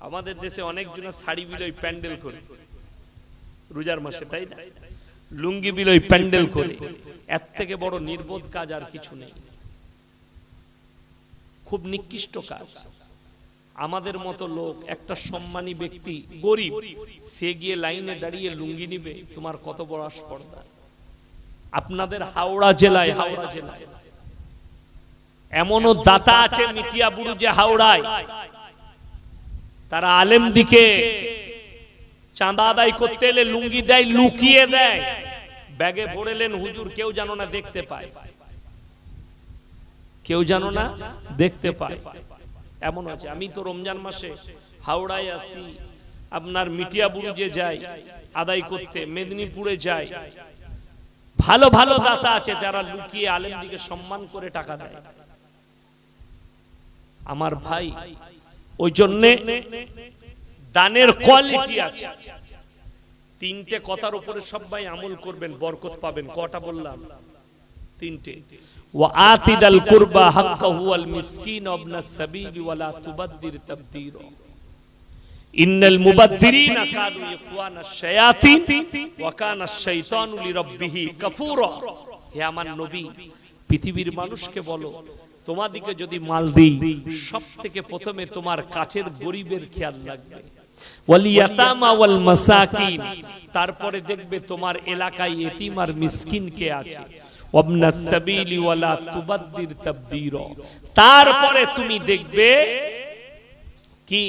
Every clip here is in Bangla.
আমাদের দেশে অনেকজন শাড়ি বিলই প্যান্ডেল করে। রোজার মাসে, তাই না? লুঙ্গি বিলই প্যান্ডেল করে। এর থেকে বড় নির্বোধ কাজ আর কিছু নেই। খুব নিকৃষ্ট কাজ। আমাদের মতো লোক, একটা সম্মানী ব্যক্তি, গরিব, সে গিয়ে লাইনে দাঁড়িয়ে লুঙ্গি নিবে, তোমার কত বড় স্পর্ধা আপনাদের হাওড়া জেলায় হাওড়া জেলায়। এমনও দাতা আছে মিটিয়া বুড়ু যে হাওড়ায়। তারা আলেম দিকে চাঁদা আদায় করতে এলে লুঙ্গি দেয়, লুকিয়ে দেয়। ব্যাগে ভরেলেন হুজুর, কেউ জানো না দেখতে পায়। কেউ জানো না দেখতে পায়। এমন আছে। আমি তো রমজান মাসে হাওড়ায় আসি আপনার মিটিয়া বুরুজে যাই, আদায় করতে, মেদিনীপুরে যাই। ভালো ভালো দাতা আছে যারা লুকিয়ে আলেমদিকে সম্মান করে টাকা দেয়। আমার ভাই ওই জন্যে দানের কোয়ালিটি আছে। তিনটে কথার উপরে সবাই আমল করবেন, বরকত পাবেন। কটা বললাম? তিনটে। ওয়া আতিদাল কুরবা হাক্কাহু মিসকিন সাবিল ইন্নাল কানু শায়াতিন ওয়া শাইতানু লিরাব্বিহি কাফুরা হে আমার নবী, পৃথিবীর মানুষকে বলো তোমাদিকে যদি মাল দিই সব থেকে প্রথমে তোমার কাছের গরিবের খেয়াল মাসাকিন তারপরে দেখবে তোমার এলাকায় এতিম মিসকিন কে আছে। তারপরে তুমি দেখবে কি?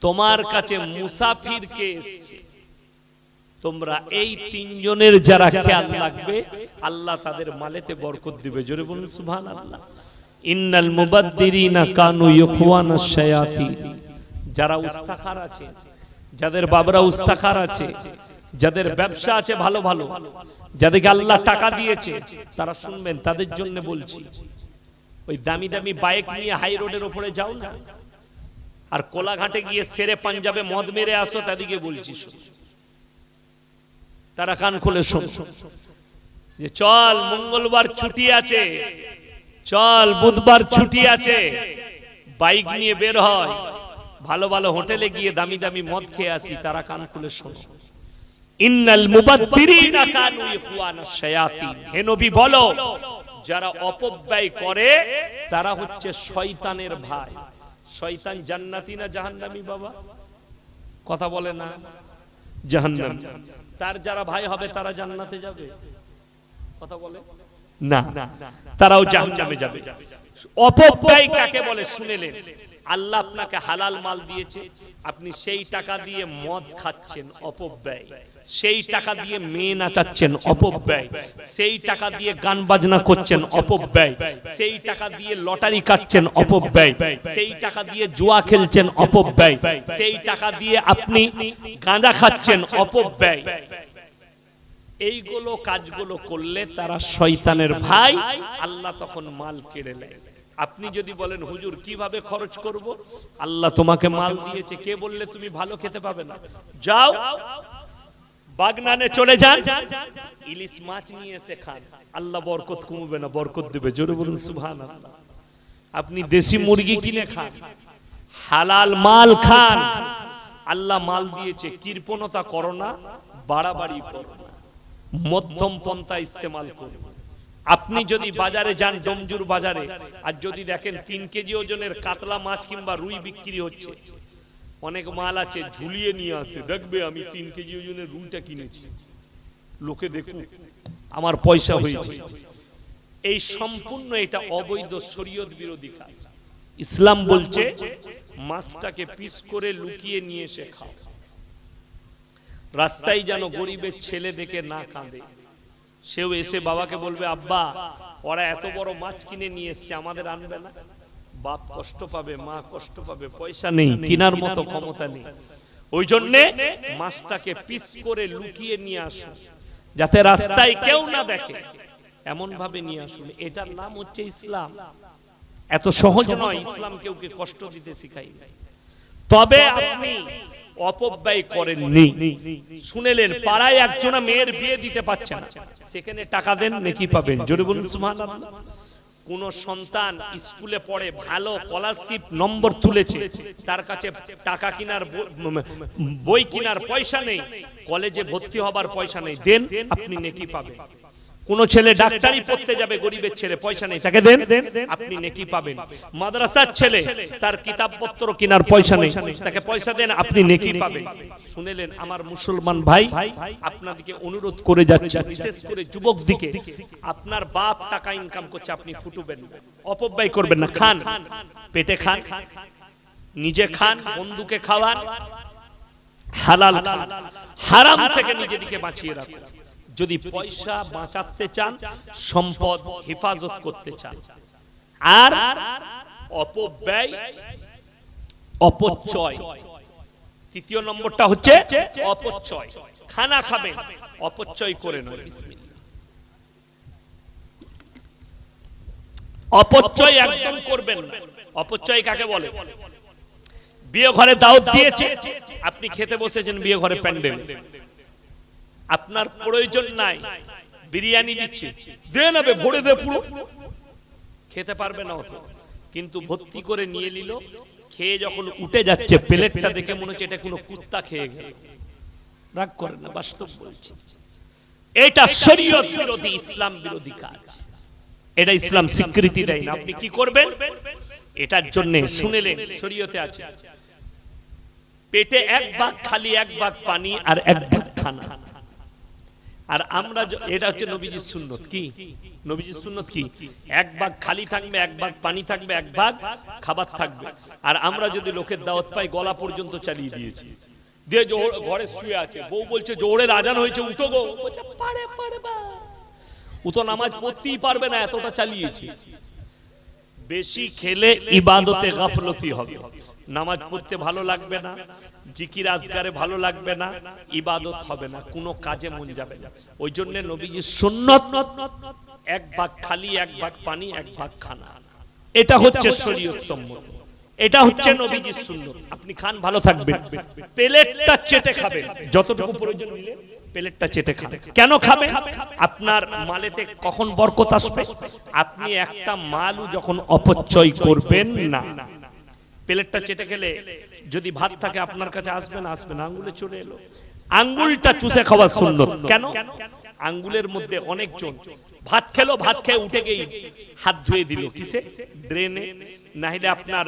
তোমার কাছে মুসাফির কে এসছে। তোমরা এই তিনজনের যারা খেয়াল রাখবে আল্লাহ তাদের মালেতে বরকত দিবে। জোরে বলুন, সুবহানাল্লাহ। ইন্নাল মুবাদদিরিনা কানু ইখওয়ানাশ শায়াতিন যারা উস্তাখার আছে, যাদের বাবরা উস্তাখার আছে, যাদের ব্যবসা আছে ভালো ভালো, যাদেরকে আল্লাহ টাকা দিয়েছে, তারা শুনবেন, তাদের জন্য বলছি, ওই দামি দামি বাইক নিয়ে হাই রোডের উপরে যাও না। আর কোলাঘাটে গিয়ে সেরে পাঞ্জাবে মদ মেরে আসো, তাদেরকে বলছি। তারা কান খুলে শোন। যে চল, মঙ্গলবার ছুটি আছে চল, বুধবার ছুটি আছে। বাইক নিয়ে বের হয়। ভালো ভালো হোটেলে গিয়ে দামি দামি মদ খেয়ে আসি, তারা কান খুলে বলো, যারা অপব্যয় করে, তারা হচ্ছে শয়তানের ভাই। শয়তান জান্নাতি না জাহান্নামী, বাবা? কথা বলে না? জাহান্নাম। তার যারা ভাই হবে, তারা জান্নাতে যাবে। কথা বলে? না। তারাও জাহান্নামে যাবে। অপব্যয় কাকে বলে শুনেলেন আল্লাহ আপনাকে হালাল মাল দিয়েছে, আপনি সেই টাকা দিয়ে মদ খাচ্ছেন, অপব্যয়। সেই টাকা দিয়ে মেয়ে নাচাচ্ছেন, অপব্যয়। সেই টাকা দিয়ে গান বাজনা করছেন, অপব্যয়। সেই টাকা দিয়ে লটারি কাটছেন, অপব্যয়। সেই টাকা দিয়ে জুয়া খেলছেন, অপব্যয়। সেই টাকা দিয়ে আপনি গাঁজা খাচ্ছেন, অপব্যয়। এইগুলো কাজগুলো করলে তারা শয়তানের ভাই। আল্লাহ তখন মাল কেড়ে নেয়। আপনি যদি বলেন, হুজুর, কীভাবে খরচ করব? আল্লাহ তোমাকে মাল দিয়েছে। কে বললে তুমি ভালো খেতে পাবে না? যাও, বাগনানে চলে যান। ইলিশ মাছ নিয়ে এসে খান। আল্লাহ বরকত কমবে না, বরকত দেবে। জোরে বলুন সুবহান আপনি দেশি মুরগি কিনে খান। হালাল মাল খান। আল্লাহ মাল দিয়েছে। কৃপণতা করো না, বাড়াবাড়ি করো। মধ্যম পন্থা ইস্তেমাল করুন আপনি যদি বাজারে যান ডমজুর বাজারে আর যদি দেখেন তিন কেজি ওজনের কাতলা মাছ কিংবা রুই বিক্রি হচ্ছে। অনেক মাল আছে ঝুলিয়ে নিয়ে আসে। দেখবে আমি তিন কেজি ওজনের রুইটা কিনেছি। লোকে দেখুন আমার পয়সা হয়েছে। এই সম্পূর্ণ এটা অবৈধ শরীয়ত বিরোধী কাজ। ইসলাম বলছে মাছটাকে পিস করে লুকিয়ে নিয়ে এসে খাও। রাস্তায় যেন গরিবের ছেলে দেখে না কাঁদে। সেও এসে বাবাকে বলবে, আব্বা, ওরা এত বড় মাছ কিনে নিয়ে এসছে, আমাদের আনবে না। বাপ কষ্ট পাবে, মা কষ্ট পাবে, পয়সা নেই, কিনার মতো ক্ষমতা নেই। ওই জন্যে মাছটাকে পিস করে লুকিয়ে নিয়ে আসুন যাতে রাস্তায় কেউ না দেখে। এমন ভাবে নিয়ে আসুন। এটার নাম হচ্ছে ইসলাম। এত সহজ নয় ইসলাম কেউকে কষ্ট দিতে শিখাই। তবে আপনি অপব্যয় করেননি। শুনেলেন পাড়ায় একজনা মেয়ের বিয়ে দিতে পারছে না। সেখানে টাকা দেন নাকি পাবেন। জোরে বলুন সুবহানাল্লাহ। কোন সন্তান স্কুলে পড়ে ভালো স্কলারশিপ নম্বর তুলেছে তার কাছে টাকা কেনার বই কেনার পয়সা নেই কলেজে ভর্তি হবার পয়সা নেই দেন আপনি নেকি পাবেন। কোন ছেলে ডাক্তারি পড়তে যাবে, গরিবের ছেলে, পয়সা নেই, তাকে দেন। আপনি নেকি পাবেন। মাদ্রাসার ছেলে, তার কিতাবপত্র কেনার পয়সা নেই, তাকে পয়সা দেন, আপনি নেকি পাবেন। শুনেলেন আমার মুসলমান ভাই, আপনাদেরকে অনুরোধ করে যাচ্ছে, বিশেষ করে যুবক দিকে। আপনার বাপ টাকা ইনকাম করছে, আপনি ফুটুবেন অপব্যয় করবেন না, খান। পেটে খান, নিজে খান, বন্ধুকে খাওয়ান, হালাল খান। হারাম থেকে নিজেদিকে বাঁচিয়ে রাখুন। যদি পয়সা বাঁচাতে চান সম্পদ হেফাজত করতে চান। আর অপব্যয় অপচয়। তৃতীয় নম্বরটা হচ্ছে অপচয়। খানা খাবেন অপচয় করে নয় অপচয় একদম করবেন না। অপচয় কাকে বলে? বিয়ে ঘরে দাওয়াত দিয়েছে আপনি খেতে বসেছেন বিয়ে ঘরে প্যান্ডেল আপনার প্রয়োজন নাই। বিরিয়ানি দিচ্ছে। দে নেবে ভরে দে পুরো। খেতে পারবে না অত কিন্তু ভর্তি করে নিয়ে নিল। খেয়ে যখন উঠে যাচ্ছে, প্লেটটা দেখে মনে হচ্ছে এটা কোনো কুত্তা খেয়ে গেল। রাগ করেন না, বাস্তব বলছি। এটা শরীয়ত বিরোধী, ইসলাম বিরোধী কাজ। এটা ইসলাম স্বীকৃতি দেয় না। আপনি কি করবেন? এটার জন্য শুনেলেন, শরীয়তে আছে। পেটে এক ভাগ, খালি এক ভাগ পানি আর এক ভাগ খানা। আর আমরা এটা হচ্ছে নবীজির সুন্নত কি? নবীজির সুন্নত কি? এক ভাগ খালি থাকবে, এক ভাগ পানি থাকবে, এক ভাগ খাবার থাকবে। আর আমরা যদি লোকের দাওয়াত পাই, গলা পর্যন্ত চালিয়ে দিয়েছি। দিয়ে জোর- ঘরে শুয়ে আছে। বউ বলছে জোরের আজান হয়েছে, উঠো গো। পারে পারবা ও তো নামাজ পড়তেই পারবে না, এতটা চালিয়েছি। বেশি খেলে ইবাদতে গাফলতি হবে। নামাজ পড়তে ভালো লাগবে না, জিকির আজগারে ভালো লাগবে না, ইবাদত হবে না, কোনো কাজে মন যাবে না। ওই জন্য নবীজি সুন্নত, এক ভাগ খালি, এক ভাগ পানি, এক ভাগ খানা। এটা হচ্ছে শরীয়ত সম্মত। এটা হচ্ছে নবীজির সুন্নত। আপনি খান, ভালো থাকবেন। প্লেটটা চেটে খাবেন যতটুকু প্রয়োজন মিলে প্লেটটা চেটে খাবেন কেন খাবেন আপনার মালেতে কখন বরকত আসবে? আপনি একটা মালও যখন অপচয় করবেন না। প্লেটটা চেটে খেলে যদি ভাত থাকে আপনার কাছে আসবে না আসবে না। আঙ্গুলে চলে এলো। আঙ্গুলটা চুষে খাওয়া সুন্নত। কেন? আঙ্গুলের মধ্যে অনেকজন। ভাত খেলো ভাত খেয়ে উঠে গিয়ে হাত ধুয়ে দিল কিসে? ড্রেনে। না হলে আপনার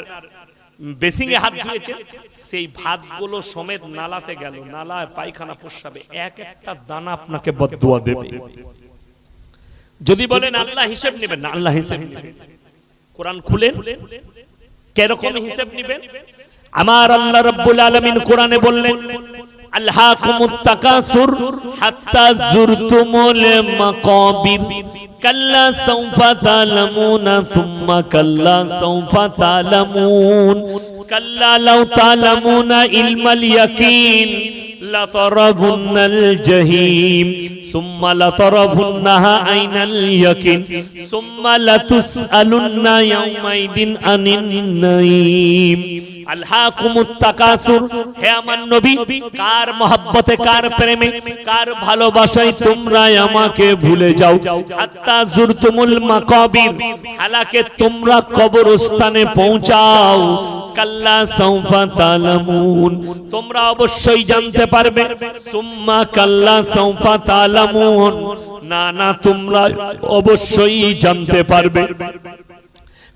বেসিং এ হাত ধুয়েছে। সেই ভাতগুলো সমেত নালাতে গেল। নালায় পায়খানা পোষাবে এক একটা দানা আপনাকে বদুয়া দেবে। যদি বলেন আল্লাহ হিসেব নেবেন না আল্লাহ হিসেব নেবেন। কোরআন খুলেন। কীরকম হিসেব নিবেন? আমার আল্লাহ রব্বুল আলমিন কোরআনে বললেন الحاكم التكاثر حتى زرتم المقابر كلا سوف تعلمون ثم كلا سوف تعلمون. كلا لو تعلمون علم اليقين لطربن الجحيم. ثم لطربنها عين اليقين. ثم لتسألن يومئذ عن النعيم. তোমরা পৌঁছাও। কাল্লা তোমরা অবশ্যই জানতে পারবে কাল্লা না না তোমরা অবশ্যই জানতে পারবে।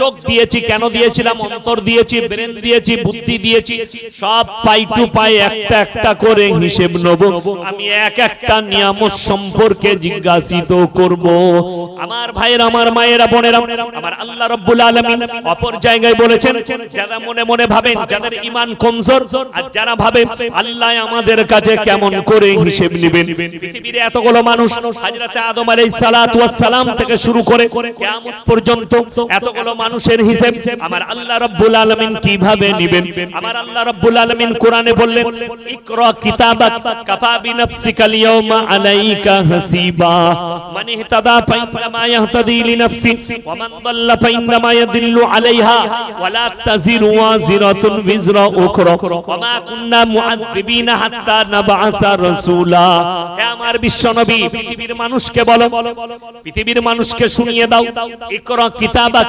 চোখ দিয়েছি, কেন দিয়েছিলাম, অন্তর দিয়েছি, ব্রেন দিয়েছি, বুদ্ধি দিয়েছি, সব পাই টু পাই, একটা একটা করে হিসেব নেব। আমি এক একটা নিয়ামত সম্পর্কে জিজ্ঞাসিত করব। আমার ভাইয়ের, আমার মায়েরা, বোনেরা, আমার আল্লাহ রব্বুল আলামিন অপর জায়গায় বলেছেন, যারা মনে মনে ভাবেন, যাদের ঈমান কমজোর, আর যারা ভাবে, আল্লাহ আমাদের কাছে কেমন করে হিসেব নেবেন। পৃথিবীর এতগুলো মানুষ, হযরত আদম আলাইহিস সালাম থেকে শুরু করে, কিয়ামত পর্যন্ত এতগুলো মানুষের হিসেব। আমার আল্লাহ রাব্বুল আলামিন কীভাবে নেবেন? আমার আল্লাহ রাব্বুল আলামিন কোরআনে বললেন, ইকরা কিতাবাক কাফা ইয়াওমা আলাইকা হাসিবা। ওয়া মান দাল্লা আলাইহা ওয়ালা তাজিরু ওয়াজিরাতুন বিজরা উখরা। ওয়া মা কুন্না মুআযযিবিনা হাত্তা নাবআসা রাসূলা। হে আমার বিশ্বনবী, পৃথিবীর মানুষকে বলো, পৃথিবীর মানুষকে শুনিয়ে দাও, ইকরা কিতাবাক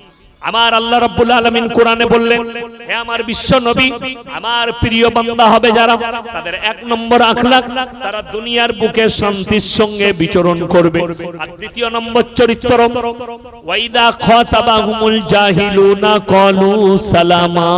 আমার আল্লাহ রাব্বুল আলামিন কোরআনে বললেন, হে আমার বিশ্ব নবী, আমার প্রিয় বান্দা হবে যারা, তাদের এক নম্বর আখলাখ তারা দুনিয়ার বুকে শান্তির সঙ্গে বিচরণ করবে। আর দ্বিতীয় নম্বর চরিত্র, ওয়াইদা খাতাবাহুমুল জাহিলুনা ক্বালু সালামা।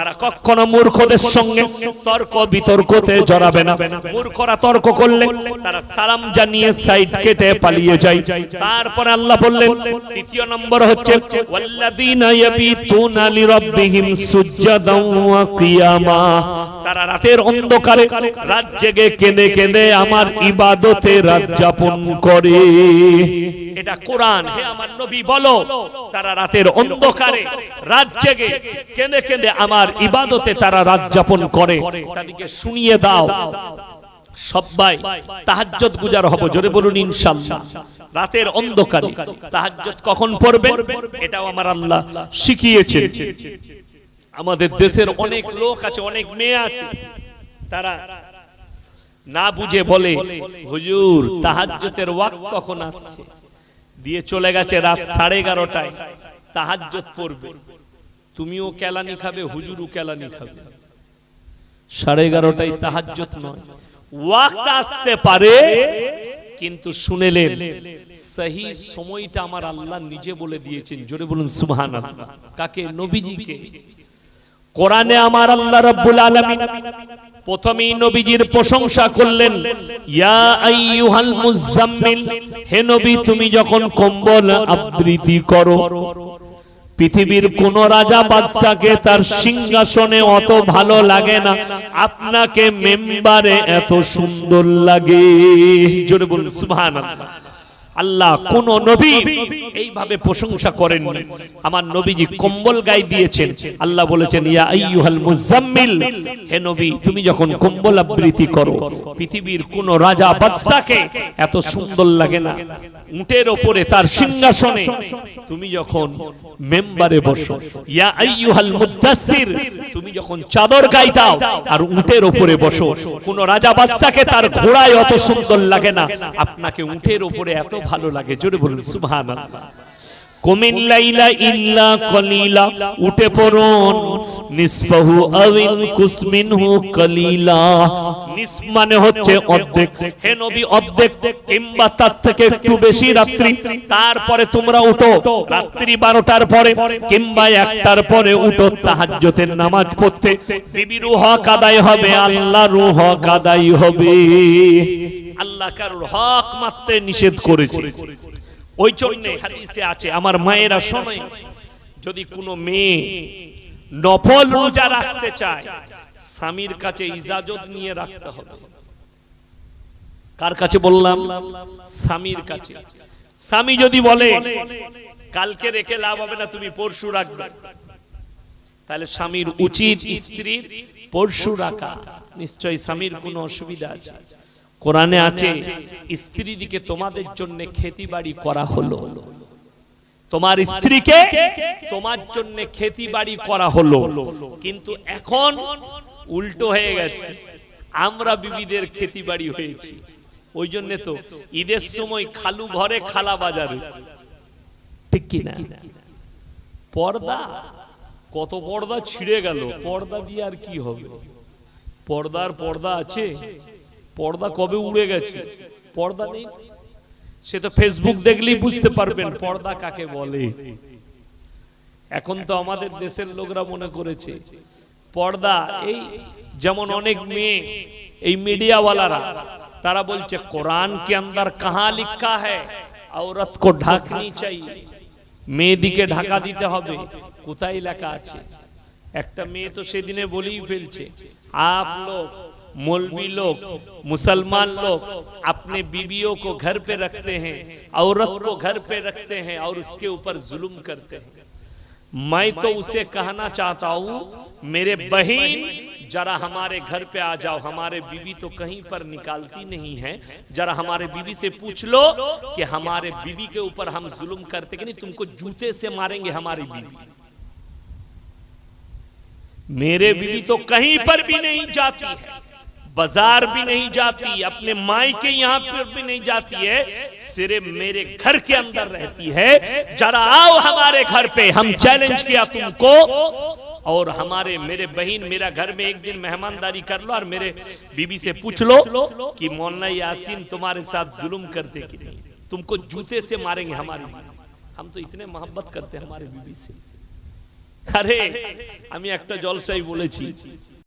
তারা কখনো মূর্খদের সঙ্গে তর্ক বিতর্কতে জড়াবে না। মূর্খরা তর্ক করলে তারা সালাম জানিয়ে সাইড কেটে পালিয়ে যায়। তারপরে আল্লাহ বললেন তৃতীয় নম্বর হচ্ছে, ওয়াল্লাযীনা ইয়াবিতুনা লিরাব্বিহিম সুজদান ওয়া কিয়ামা। তারা রাতের অন্ধকারে রাত জেগে কেঁদে কেঁদে আমার ইবাদতে রাত যাপন করে। এটা কোরআন। হে আমার নবী, বলো। তারা রাতের অন্ধকারে রাত জেগে কেঁদে কেঁদে আমার ইবাদতে তারা রাত যাপন করে। তাদেরকে শুনিয়ে দাও। সবাই তাহাজ্জত গুজার হব, জোরে বলুন ইনশাআল্লাহ। রাতের অন্ধকারে তাহাজ্জত কখন পড়বে? এটাও আমার আল্লাহ শিখিয়েছেন। আমাদের দেশের অনেক লোক আছে, অনেক মেয়ে আছে। তারা না বুঝে বলে, হুজুর তাহাজ্জতের ওয়াক্ত কখন আসছে? দিয়ে চলে গেছে রাত সাড়ে এগারোটায়। তাহাজ্জত পড়বে। তুমিও কেলানি খাবে, হুজুরও কেলানি খাবে। সাড়ে এগারোটায় তাহাজ্জত নয়। ওয়াক্ত আসতে পারে, কিন্তু শুনেলেন, সহি সময়টা আমার আল্লাহ নিজে বলে দিয়েছেন। জোরে বলুন সুবহান কাকে? নবীজিকে। কোরআনে আমার আল্লাহ রাব্বুল আলামিন প্রথমেই নবীজির প্রশংসা করলেন, ইয়া আইয়ুহাল মুজাম্মিল, হে নবী, তুমি যখন কম্বল আবৃত্তি করো পৃথিবীর কোন রাজা বাদশাকে তার সিংহাসনে অত ভালো লাগে না। আপনাকে মেম্বারে এত সুন্দর লাগে। জোরে বলুন, সুবহানাল্লাহ। আল্লাহ কোন নবী এইভাবে প্রশংসা করেন আমার নবীজি কম্বল গায়ে দিয়েছেন। আল্লাহ বলেছেন ইয়া আইয়ুহাল মুজাম্মিল হে নবী তুমি যখন কম্বল আবৃত্তি করো পৃথিবীর কোন রাজা বাদশাকে এত সুন্দর লাগে না। উটের ওপরে তার সিংহাসনে তুমি যখন মেম্বারে বসো ইয়া আইয়ুহাল মুদাসসির তুমি যখন চাদর গায়ে দাও আর উটের ওপরে বসো কোন রাজা বাদশাকে তার ঘোড়ায় অত সুন্দর লাগে না। আপনাকে উটের ওপরে এত ভালো লাগে জোরে বলুন সুভান কুমিল্লাইলা ইল্লা কলিলা উঠে পড়ুন নিসফাহু আবিন কুসমিনহু কলিলা। নিস মানে হচ্ছে অর্ধেক। হে নবী, অর্ধেক কিংবা তার থেকে একটু বেশি রাত্রি। তারপরে তোমরা উঠো। রাত্রি বারোটার পরে কিংবা একটার পরে উঠো তাহাজ্জতের নামাজ পড়তে। বিবির হক আদায় হবে আল্লাহর হক আদায় হবে। আল্লাহ কারোর হক মারতে নিষেধ করেছে। ওই জন্য হাদিসে আছে, আমার মায়েরা শোনে, যদি কোনো মেয়ে নফল রোজা রাখতে চায় স্বামীর কাছে ইজাজত নিয়ে রাখতে হবে। কার কাছে বললাম? স্বামীর কাছে। স্বামী যদি বলে কালকে রেখে লাভ হবে না তুমি পরশু রাখবে। তাহলে স্বামীর উচিত স্ত্রীর পরশু রাখা। নিশ্চয় স্বামীর কোনো অসুবিধা আছে। কোরআনে আছে স্ত্রী দিকে তোমাদের জন্য খেতি বাড়ি করা হলো। তোমার স্ত্রীকে তোমার জন্য খেতি বাড়ি করা হলো। কিন্তু এখন উল্টো হয়ে গেছে। আমরা বিবিদের খেতি বাড়ি হয়েছি। ওই জন্য তো ঈদের সময় খালু ঘরে খালা বাজারে। ঠিক কি না? পর্দা? কত পর্দা ছিঁড়ে গেল। পর্দা দিয়ে আর কি হবে? পর্দার পর্দা আছে। পর্দা কবে উড়ে গেছে? পর্দা নেই। সে তো ফেসবুক দেখলেই বুঝতে পারবেন পর্দা কাকে বলে। এখন তো আমাদের দেশের লোকরা মনে করেছে পর্দা، এই যেমন অনেক মেয়ে، এই মিডিয়াওয়ালারা، তারা বলছে، কোরআন কে আন্দার কাহা লিখা হ্যায়? عورت کو ঢাকনি চাইয়ে মেয়েদিকে ঢাকা দিতে হবে। কোথায় লেখা আছে? একটা মেয়ে তো সেদিনে বলেই ফেলছে، আপ লোক مولوی لوگ مسلمان لوگ اپنے بیویوں کو گھر پہ رکھتے ہیں عورت کو گھر پہ رکھتے ہیں اور اس کے اوپر ظلم کرتے ہیں میں تو اسے کہنا چاہتا ہوں، میرے بہن جرا ہمارے گھر پہ آ جاؤ۔ ہمارے بیوی تو کہیں پر نکالتی نہیں ہے جرا ہمارے بیوی سے پوچھ لو کہ ہمارے بیوی کے اوپر ہم ظلم کرتے کہ نہیں، تم کو جوتے سے ماریں گے ہماری بیوی۔ میرے بیوی تو کہیں پر بھی نہیں جاتی ہے۔ بزار بھی نہیں جاتی، اپنے مائی کے یہاں پر بھی نہیں جاتی ہے سرے میرے گھر کے اندر رہتی ہے۔ جارا آؤ ہمارے گھر پہ، ہم چیلنج کیا تم کو۔ اور ہمارے میرے بہین میرا گھر میں ایک دن مہمانداری کر لو اور میرے بی بی سے پوچھ لو کہ مولانا یاسین تمہارے ساتھ ظلم کرتے کہ نہیں۔ تم کو جوتے سے ماریں گے ہماری بی ہم تو اتنے محبت کرتے ہیں ہمارے بی بی سے۔ ارے ہمیں اکتا جول سے ہی بولے বলেছি